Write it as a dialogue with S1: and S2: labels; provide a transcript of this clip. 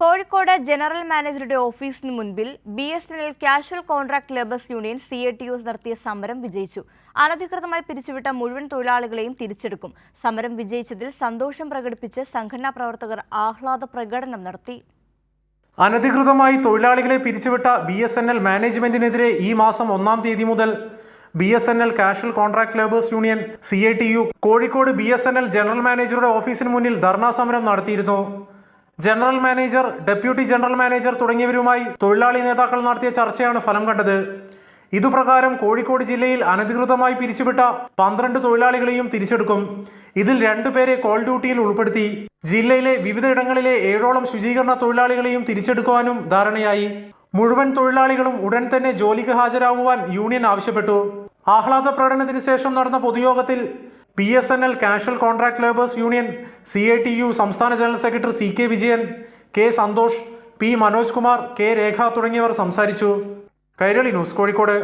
S1: Kozhikode general മാനേജറുടെ ഓഫീസിന് മുൻപിൽ B S N L casual contract labours union C A T use നടത്തിയ സമരം വിജയിച്ചു. അനധികൃതമായി പിരിച്ചുവിട്ട മുഴുവൻ തൊഴിലാളികളെയും തിരിച്ചെടുക്കും. സമരം വിജയിച്ചതിൽ സന്തോഷം പ്രകടിപ്പിച്ച് സംഘടനാ പ്രവർത്തകർ ആഹ്ലാദ പ്രകടനം നടത്തി.
S2: അനധികൃതമായി തൊഴിലാളികളെ പിരിച്ചുവിട്ട ബി എസ് എൻ എൽ മാനേജ്മെന്റിനെതിരെ ഈ മാസം ഒന്നാം തീയതി മുതൽ B S N L casual contract labours union C A T U Kozhikode B S N L general മാനേജറുടെ ഓഫീസിന് മുന്നിൽ ധർണാ സമരം നടത്തിയിരുന്നു. General manager deputy general manager തുടങ്ങിയവരുമായി തൊഴിലാളി നേതാക്കൾ നടത്തിയ ചർച്ചയാണ് ഫലം കണ്ടത്. ഇതുപ്രകാരം കോഴിക്കോട് ജില്ലയിൽ അനധികൃതമായി പിരിച്ചുവിട്ട പന്ത്രണ്ട് തൊഴിലാളികളെയും തിരിച്ചെടുക്കും. ഇതിൽ രണ്ടുപേരെ കോൾ ഡ്യൂട്ടിയിൽ ഉൾപ്പെടുത്തി. ജില്ലയിലെ വിവിധയിടങ്ങളിലെ ഏഴോളം ശുചീകരണ തൊഴിലാളികളെയും തിരിച്ചെടുക്കുവാനും ധാരണയായി. മുഴുവൻ തൊഴിലാളികളും ഉടൻ തന്നെ ജോലിക്ക് ഹാജരാകുവാൻ യൂണിയൻ ആവശ്യപ്പെട്ടു. ആഹ്ലാദ പ്രകടനത്തിന് ശേഷം നടന്ന പൊതുയോഗത്തിൽ P S N L casual contract labours union C I T U സംസ്ഥാന general secretary C K Vijayan K Santhosh P Manoj Kumar K Rekha തുടങ്ങിയവർ സംസാരിച്ചു. കൈരളി ന്യൂസ് കോഴിക്കോട്.